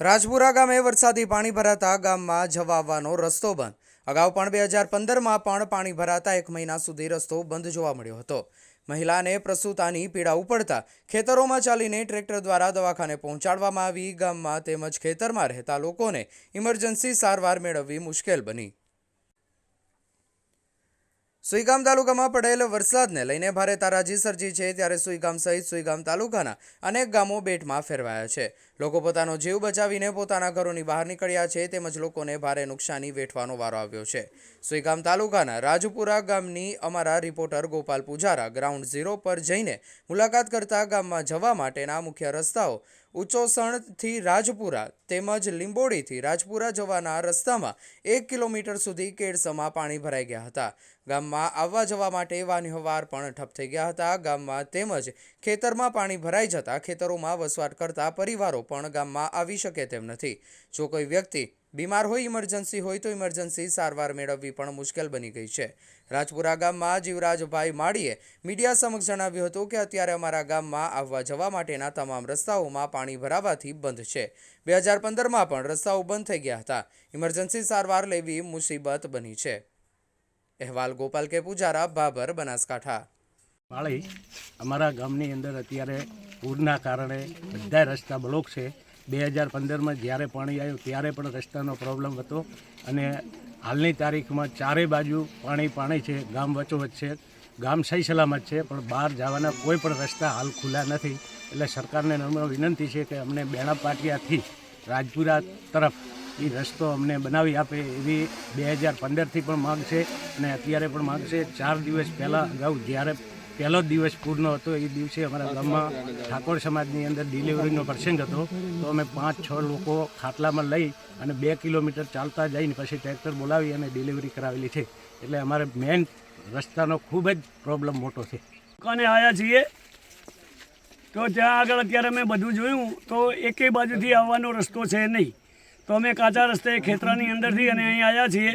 રાજપુરા ગામે વરસાદી પાણી ભરાતા ગામમાં જવા આવવાનો રસ્તો બંધ. અગાઉ પણ બે હજાર પંદરમાં પણ પાણી ભરાતા એક મહિના સુધી રસ્તો બંધ જોવા મળ્યો હતો. મહિલાને પ્રસૂતાની પીડા ઉપડતા ખેતરોમાં ચાલીને ટ્રેક્ટર દ્વારા દવાખાને પહોંચાડવામાં આવી. ગામમાં તેમજ ખેતરમાં રહેતા લોકોને ઇમરજન્સી સારવાર મેળવવી મુશ્કેલ બની. સુઈગામ તાલુકામાં પડેલ વરસાદને લઈને ભારે તારાજી સર્જી છે ત્યારે સુઈગામ સહિત સુઈગામ તાલુકાના અનેક ગામો બેટમાં ફેરવાયા છે. લોકો પોતાનો જીવ બચાવીને પોતાના ઘરોની બહાર નીકળ્યા છે તેમજ લોકોને ભારે નુકસાની વેઠવાનો વારો આવ્યો છે. સુઈગામ તાલુકાના રાજપુરા ગામની અમારા reporter Gopal Pujara ground zero પર જઈને મુલાકાત કરતા ગામમાં જવા માટેના મુખ્ય રસ્તાઓ ઉચોસણથી રાજપુરા તેમજ લીંબોડીથી રાજપુરા જવાના રસ્તામાં એક કિલોમીટર સુધી કેડસમાં પાણી ભરાઈ ગયા હતા. ગામમાં આવવા જવા માટે વાહનવ્યવહાર પણ ઠપ થઈ ગયા હતા. ગામમાં તેમજ ખેતરમાં પાણી ભરાઈ જતા ખેતરોમાં વસવાટ કરતા પરિવારો પણ ગામમાં આવી શકે તેમ નથી. જો કોઈ વ્યક્તિ બીમાર હોય ઇમરજન્સી હોય તો ઇમરજન્સી સારવાર મેળવવી પણ મુશ્કેલ બની ગઈ છે. રાજપુરા ગામમાં જીવરાજભાઈ માળીએ મીડિયા સમક્ષ જણાવ્યું હતું કે અત્યારે અમારા ગામમાં આવવા જવા માટેના તમામ રસ્તાઓમાં પાણી ભરાવાથી બંધ છે. બે હજાર પંદરમાં પણ રસ્તાઓ બંધ થઈ ગયા હતા. ઇમરજન્સી સારવાર લેવી મુસીબત બની છે. અહેવાલ ગોપાલ કે પૂજારા બાબર બનાસકાંઠા. માળી, અમારા ગામની અંદર અત્યારે પૂરના કારણે બધા રસ્તા બ્લોક છે. બે હજાર પંદરમાં જ્યારે પાણી આવ્યું, ત્યારે પણ રસ્તાનો પ્રોબ્લેમ હતો. અને હાલની તારીખમાં ચારે બાજુ પાણી પાણી છે, ગામ વચોવચ છે, ગામ સહી સલામત છે, પણ બહાર જવાના કોઈ પણ રસ્તા હાલ ખુલ્લા નથી. એટલે સરકારને નમ્ર વિનંતી છે કે અમને બેણા પાટિયાથી રાજપુરા તરફ એ રસ્તો અમને બનાવી આપે એવી બે હજાર પંદરથી પણ માગ છે. અને અત્યારે પણ માગ છે. ચાર દિવસ પહેલાં અગાઉ જ્યારે પહેલો દિવસ પૂરનો હતો, એ દિવસે અમારા ગામમાં ઠાકોર સમાજની અંદર ડિલિવરીનો પ્રસંગ હતો. તો અમે પાંચ, છ લોકો ખાટલામાં લઈ અને બે કિલોમીટર ચાલતા જઈને પછી ટ્રેક્ટર બોલાવી અને ડિલિવરી કરાવેલી છે. એટલે અમારે મેઇન રસ્તાનો ખૂબ જ પ્રોબ્લેમ મોટો છે. દુકાને આવ્યા છીએ. તો ત્યાં આગળ અત્યારે અમે બધું જોયું, તો એકેય બાજુથી આવવાનો રસ્તો છે નહીં. તો અમે કાચા રસ્તે ખેતરાની અંદરથી અને અહીં આવ્યા છીએ.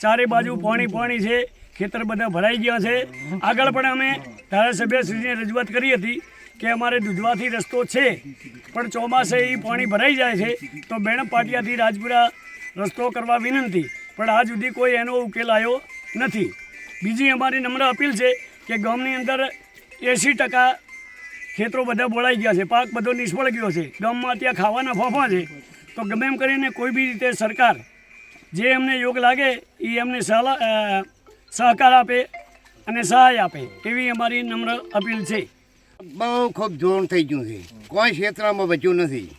ચારે બાજુ પાણી પાણી છે. ખેતર બધા ભરાઈ ગયા છે. આગળ પણ અમે ધારાસભ્યશ્રીને રજૂઆત કરી હતી કે અમારે દુધવાથી રસ્તો છે, પણ ચોમાસે એ પાણી ભરાઈ જાય છે, તો બેણપ પાટિયાથી રાજપુરા રસ્તો કરવા વિનંતી, પણ આજ સુધી કોઈ એનો ઉકેલ આવ્યો નથી. બીજી અમારી નમ્ર અપીલ છે કે ગામની અંદર એંસી ટકા ખેતરો બધા બોળાઈ ગયા છે, પાક બધો નિષ્ફળ ગયો છે. ગામમાં ત્યાં ખાવાના ફાંફા છે, તો ગમે એમ કરીને કોઈ બી રીતે સરકાર જે એમને યોગ લાગે એ એમને સલાહ સહકાર આપે અને સહાય આપે, એવી અમારી નમ્ર અપીલ છે. બહુ ખૂબ જોણ થઈ ગયું છે. કોઈ ક્ષેત્રમાં બચ્યું નથી.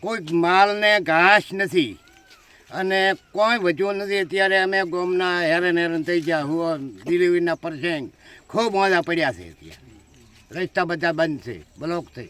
કોઈ માલને ઘાસ નથી. અને કોઈ વધ્યું નથી. અત્યારે અમે ગોમના હેરાન હેરાન થઈ ગયા. હું ડિલિવરીના પ્રસંગ ખૂબ મોજા પડ્યા છે અત્યારે. રસ્તા બધા બંધ છે. બ્લોક થઈ